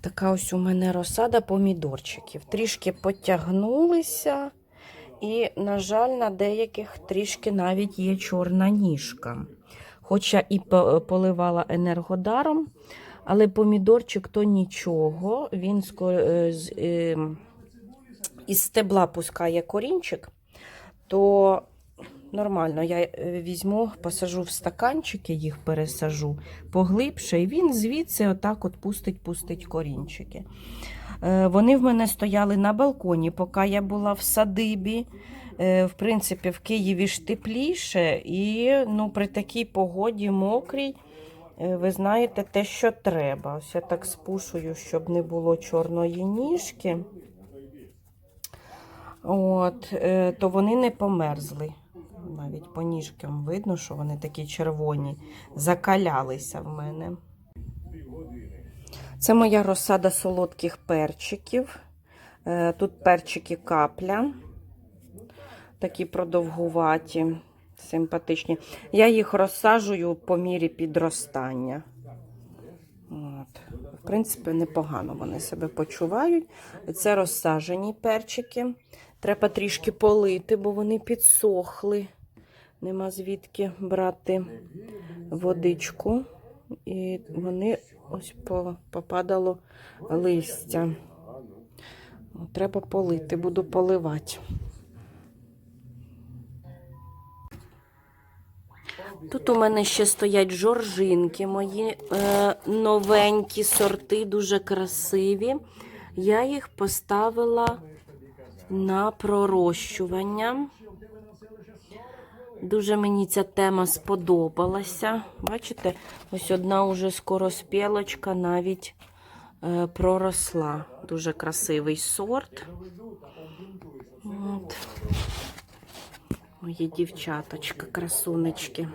така ось у мене розсада помідорчиків. Трішки потягнулися, і, на жаль, на деяких трішки навіть є чорна ніжка. Хоча і поливала енергодаром, але помідорчик то нічого. Він е, е, із стебла пускає корінчик, то нормально. Я е, візьму, посажу в стаканчики, їх пересажу поглибше, і він звідси отак от пустить-пустить корінчики. Е, Вони в мене стояли на балконі, поки я була в садибі. Е, В принципі, в Києві ж тепліше, і ну, при такій погоді мокрій, ви знаєте, те, що треба. Ось я так спушую, щоб не було чорної ніжки. От, то вони не померзли. Навіть по ніжкам видно, що вони такі червоні, закалялися в мене. Це моя розсада солодких перчиків. Е, Тут перчики капля, такі продовгуваті, симпатичні. Я їх розсаджую по мірі підростання. От. В принципі, непогано вони себе почувають. Це розсаджені перчики. Треба трішки полити, бо вони підсохли. Нема звідки брати водичку. І вони ось попадало листя. Треба полити, буду поливати. Тут у мене ще стоять жоржинки мої е, новенькі сорти, дуже красиві. Я їх поставила на пророщування. Дуже мені ця тема сподобалася. Бачите, ось одна уже скороспілочка навіть е, проросла. Дуже красивий сорт. От. Мої дівчаточка, красунечки.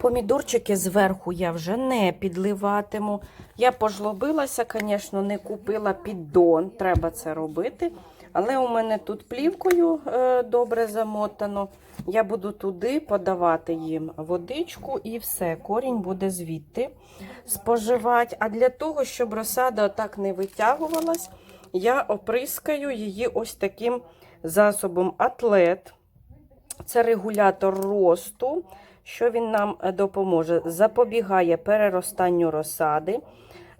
Помідорчики зверху я вже не підливатиму. Я пожлобилася, звісно, не купила піддон, треба це робити. Але у мене тут плівкою е, добре замотано. Я буду туди подавати їм водичку і все, корінь буде звідти споживати. А для того, щоб розсада так не витягувалась, я оприскаю її ось таким засобом атлет. Це регулятор росту. Що він нам е, допоможе? Запобігає переростанню розсади,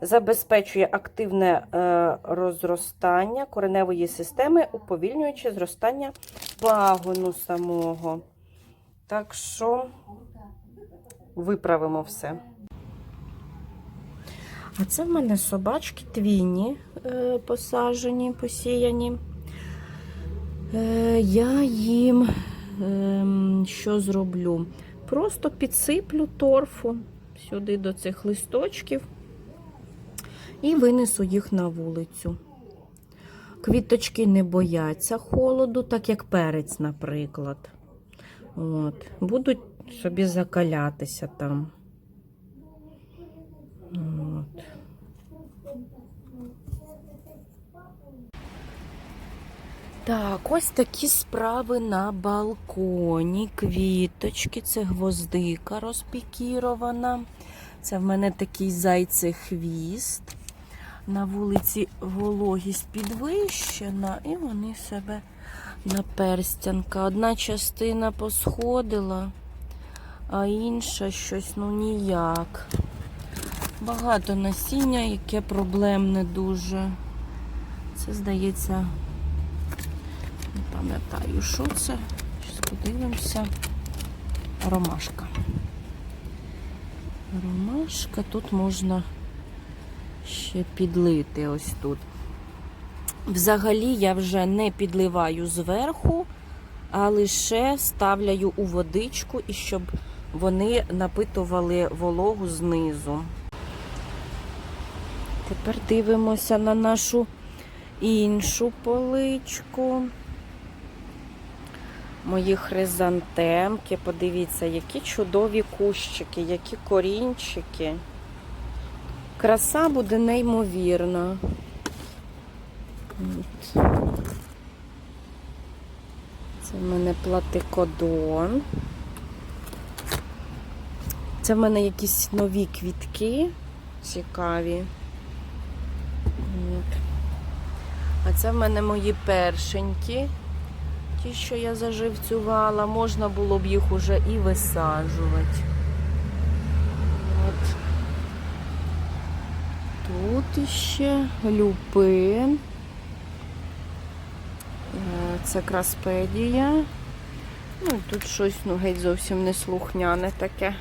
забезпечує активне е, розростання кореневої системи, уповільнюючи зростання пагону самого. Так що виправимо все. А це в мене собачки твіні е, посаджені, посіяні. Е, я їм ем, що зроблю? Просто підсиплю торфу сюди до цих листочків і винесу їх на вулицю. Квіточки не бояться холоду, так як перець, наприклад. От. Будуть собі закалятися там. От. Так, ось такі справи на балконі. Квіточки, це гвоздика розпікірована. Це в мене такий зайцей хвіст. На вулиці вологість підвищена, і вони себе на перстянка. Одна частина посходила, а інша щось ну ніяк. Багато насіння, яке проблемне дуже. Це, здається, не пам'ятаю, що це. Щас подивимося. Ромашка. Ромашка. Тут можна ще підлити ось тут. Взагалі я вже не підливаю зверху, а лише ставляю у водичку, і щоб вони напитували вологу знизу. Тепер дивимося на нашу іншу поличку. Мої хризантемки. Подивіться, які чудові кущики, які корінчики. Краса буде неймовірна. От. Це в мене платикодон. Це в мене якісь нові квітки. цікаві. От. А це в мене мої першенькі. Ті, що я заживцювала, можна було б їх уже і висаджувати. От. Тут іще люпин. Е, Це краспедія. Ну, тут щось ну, геть зовсім не слухняне таке.